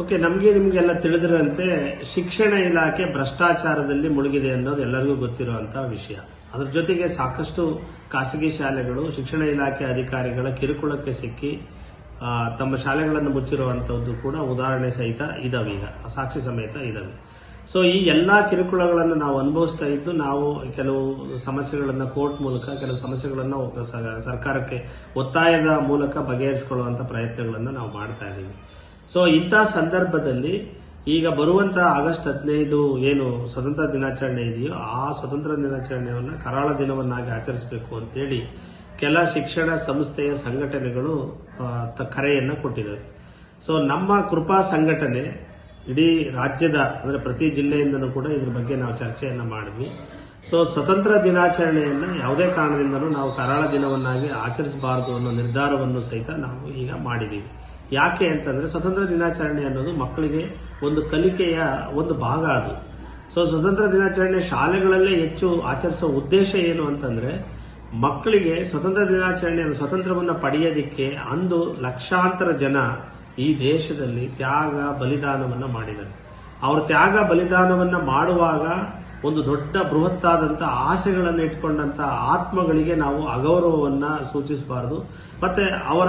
Okay, ನಮಗೆ ನಿಮಗೆಲ್ಲ ತಿಳಿದಿರಂತೆ ಶಿಕ್ಷಣ ಇಲಾಖೆ ಭ್ರಷ್ಟಾಚಾರದಲ್ಲಿ ಮುಳುಗಿದೆ ಅನ್ನೋದು ಎಲ್ಲರಿಗೂ ಗೊತ್ತಿರುವಂತಹ ವಿಷಯ. ಅದರ ಜೊತೆಗೆ ಸಾಕಷ್ಟು ಖಾಸಗಿ ಶಾಲೆಗಳು, ಶಿಕ್ಷಣ ಇಲಾಖೆ ಅಧಿಕಾರಿಗಳ ಕಿರುಕುಳಕ್ಕೆ ಸಿಕ್ಕಿ ತಮ್ಮ ಶಾಲೆಗಳನ್ನು ಮುಚ್ಚಿರುವಂಥದ್ದು ಕೂಡ ಉದಾಹರಣೆ ಸಹಿತ ಇದಾವೆ ಈಗ, ಸಾಕ್ಷಿ ಸಮೇತ ಇದಾವೆ. ಸೊ ಈ ಎಲ್ಲಾ ಕಿರುಕುಳಗಳನ್ನು ನಾವು ಅನುಭವಿಸ್ತಾ ಇದ್ದು, ನಾವು ಕೆಲವು ಸಮಸ್ಯೆಗಳನ್ನು ಕೋರ್ಟ್ ಮೂಲಕ, ಕೆಲವು ಸಮಸ್ಯೆಗಳನ್ನು ಸರ್ಕಾರಕ್ಕೆ ಒತ್ತಾಯದ ಮೂಲಕ ಬಗೆಹರಿಸಿಕೊಳ್ಳುವಂತ ಪ್ರಯತ್ನಗಳನ್ನು ನಾವು ಮಾಡ್ತಾ ಇದ್ದೀವಿ. ಸೊ ಇಂಥ ಸಂದರ್ಭದಲ್ಲಿ ಈಗ ಬರುವಂತ ಆಗಸ್ಟ್ ಹದಿನೈದು ಏನು ಸ್ವತಂತ್ರ ದಿನಾಚರಣೆ ಇದೆಯೋ, ಆ ಸ್ವತಂತ್ರ ದಿನಾಚರಣೆಯನ್ನು ಕರಾಳ ದಿನವನ್ನಾಗಿ ಆಚರಿಸಬೇಕು ಅಂತೇಳಿ ಕೆಲ ಶಿಕ್ಷಣ ಸಂಸ್ಥೆಯ ಸಂಘಟನೆಗಳು ಕರೆಯನ್ನು ಕೊಟ್ಟಿದ್ದಾರೆ. ಸೊ ನಮ್ಮ ಕೃಪಾ ಸಂಘಟನೆ ಇಡೀ ರಾಜ್ಯದ, ಅಂದರೆ ಪ್ರತಿ ಜಿಲ್ಲೆಯಿಂದನೂ ಕೂಡ ಇದ್ರ ಬಗ್ಗೆ ನಾವು ಚರ್ಚೆಯನ್ನು ಮಾಡಿದ್ವಿ. ಸೊ ಸ್ವತಂತ್ರ ದಿನಾಚರಣೆಯನ್ನು ಯಾವುದೇ ಕಾರಣದಿಂದಲೂ ನಾವು ಕರಾಳ ದಿನವನ್ನಾಗಿ ಆಚರಿಸಬಾರದು ಅನ್ನೋ ನಿರ್ಧಾರವನ್ನು ಸಹಿತ ನಾವು ಈಗ ಮಾಡಿದ್ದೀವಿ. ಯಾಕೆ ಅಂತಂದ್ರೆ ಸ್ವತಂತ್ರ ದಿನಾಚರಣೆ ಅನ್ನೋದು ಮಕ್ಕಳಿಗೆ ಒಂದು ಕಲಿಕೆಯ ಒಂದು ಭಾಗ ಅದು. ಸೊ ಸ್ವತಂತ್ರ ದಿನಾಚರಣೆ ಶಾಲೆಗಳಲ್ಲೇ ಹೆಚ್ಚು ಆಚರಿಸೋ ಉದ್ದೇಶ ಏನು ಅಂತಂದ್ರೆ ಮಕ್ಕಳಿಗೆ ಸ್ವತಂತ್ರ ದಿನಾಚರಣೆ ಸ್ವತಂತ್ರವನ್ನು ಪಡೆಯೋದಿಕ್ಕೆ ಅಂದು ಲಕ್ಷಾಂತರ ಜನ ಈ ದೇಶದಲ್ಲಿ ತ್ಯಾಗ ಬಲಿದಾನವನ್ನ ಮಾಡಿದ್ದಾರೆ. ಅವರು ತ್ಯಾಗ ಬಲಿದಾನವನ್ನ ಮಾಡುವಾಗ ಒಂದು ದೊಡ್ಡ ಬೃಹತ್ತಾದಂಥ ಆಸೆಗಳನ್ನು ಇಟ್ಕೊಂಡಂತ ಆತ್ಮಗಳಿಗೆ ನಾವು ಅಗೌರವವನ್ನ ಸೂಚಿಸಬಾರದು. ಮತ್ತೆ ಅವರ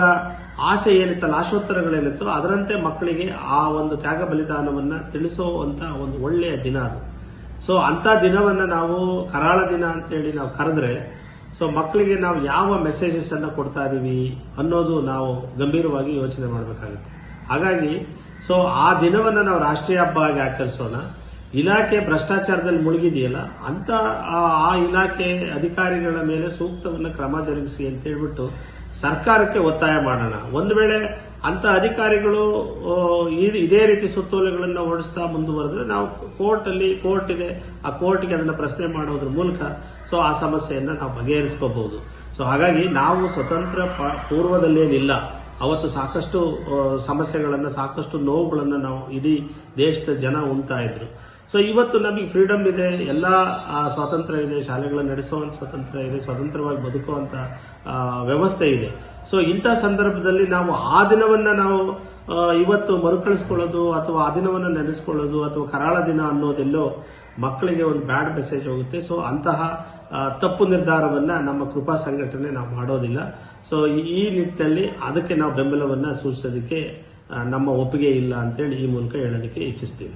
ಆಸೆ ಏನಿತ್ತಲ್ಲ ಆಶೋತ್ತರಗಳೇನಿತ್ತು ಅದರಂತೆ ಮಕ್ಕಳಿಗೆ ಆ ಒಂದು ತ್ಯಾಗ ಬಲಿದಾನವನ್ನ ತಿಳಿಸುವಂತ ಒಂದು ಒಳ್ಳೆಯ ದಿನ ಅದು. ಸೊ ಅಂತ ದಿನವನ್ನ ನಾವು ಕರಾಳ ದಿನ ಅಂತೇಳಿ ನಾವು ಕರೆದ್ರೆ ಸೊ ಮಕ್ಕಳಿಗೆ ನಾವು ಯಾವ ಮೆಸೇಜಸ್ ಅನ್ನ ಕೊಡ್ತಾ ಇದೀವಿ ಅನ್ನೋದು ನಾವು ಗಂಭೀರವಾಗಿ ಯೋಚನೆ ಮಾಡಬೇಕಾಗುತ್ತೆ. ಹಾಗಾಗಿ ಸೊ ಆ ದಿನವನ್ನ ನಾವು ರಾಷ್ಟ್ರೀಯ ಹಬ್ಬ ಆಗಿ ಆಚರಿಸೋಣ. ಇಲಾಖೆ ಭ್ರಷ್ಟಾಚಾರದಲ್ಲಿ ಮುಳುಗಿದೆಯಲ್ಲ, ಅಂತ ಆ ಇಲಾಖೆ ಅಧಿಕಾರಿಗಳ ಮೇಲೆ ಸೂಕ್ತವನ್ನ ಕ್ರಮ ಜರುಗಿಸಿ ಅಂತ ಹೇಳ್ಬಿಟ್ಟು ಸರ್ಕಾರಕ್ಕೆ ಒತ್ತಾಯ ಮಾಡೋಣ. ಒಂದು ವೇಳೆ ಅಂತ ಅಧಿಕಾರಿಗಳು ಇದೇ ರೀತಿ ಸುತ್ತೋಲೆಗಳನ್ನು ಹೊರಡಿಸ್ತಾ ಮುಂದುವರೆದ್ರೆ ನಾವು ಕೋರ್ಟ್ ಅಲ್ಲಿ ಕೋರ್ಟ್ ಇದೆ ಆ ಕೋರ್ಟ್ಗೆ ಅದನ್ನ ಪ್ರಶ್ನೆ ಮಾಡೋದ್ರ ಮೂಲಕ ಸೊ, ಆ ಸಮಸ್ಯೆಯನ್ನು ನಾವು ಬಗೆಹರಿಸ್ಕೋಬಹುದು. ಸೊ, ಹಾಗಾಗಿ ನಾವು ಸ್ವತಂತ್ರ ಪೂರ್ವದಲ್ಲೇನಿಲ್ಲ. ಅವತ್ತು ಸಾಕಷ್ಟು ಸಮಸ್ಯೆಗಳನ್ನು ಸಮಸ್ಯೆಗಳನ್ನ, ಸಾಕಷ್ಟು ನೋವುಗಳನ್ನು ನಾವು ಇಡೀ ದೇಶದ ಜನ ಉಣ್ತಾ ಇದ್ರು. ಸೊ ಇವತ್ತು ನಮಗೆ ಫ್ರೀಡಮ್ ಇದೆ ಎಲ್ಲ ಸ್ವಾತಂತ್ರ್ಯ ಇದೆ ಶಾಲೆಗಳನ್ನು ನಡೆಸುವಂತ ಸ್ವಾತಂತ್ರ್ಯ ಇದೆ ಸ್ವತಂತ್ರವಾಗಿ ಬದುಕುವಂತ ಆ, ವ್ಯವಸ್ಥೆ ಇದೆ. ಸೊ ಇಂಥ ಸಂದರ್ಭದಲ್ಲಿ ನಾವು ಆ ದಿನವನ್ನ ನಾವು ಇವತ್ತು ಮರುಕಳಿಸ್ಕೊಳ್ಳೋದು ಅಥವಾ ಆ ದಿನವನ್ನ ನೆನೆಸ್ಕೊಳ್ಳೋದು ಅಥವಾ ಕರಾಳ ದಿನ ಅನ್ನೋದೆಲ್ಲೋ ಮಕ್ಕಳಿಗೆ ಒಂದು ಬ್ಯಾಡ್ ಮೆಸೇಜ್ ಹೋಗುತ್ತೆ. ಸೊ ಅಂತಹ ತಪ್ಪು ನಿರ್ಧಾರವನ್ನ ನಮ್ಮ ಕೃಪಾ ಸಂಘಟನೆ ನಾವು ಮಾಡೋದಿಲ್ಲ. ಸೊ ಈ ನಿಟ್ಟಿನಲ್ಲಿ ಅದಕ್ಕೆ ನಾವು ಬೆಂಬಲವನ್ನ ಸೂಚಿಸೋದಕ್ಕೆ ನಮ್ಮ ಒಪ್ಪಿಗೆ ಇಲ್ಲ ಅಂತೇಳಿ ಈ ಮೂಲಕ ಹೇಳೋದಕ್ಕೆ ಇಚ್ಛಿಸ್ತೀವಿ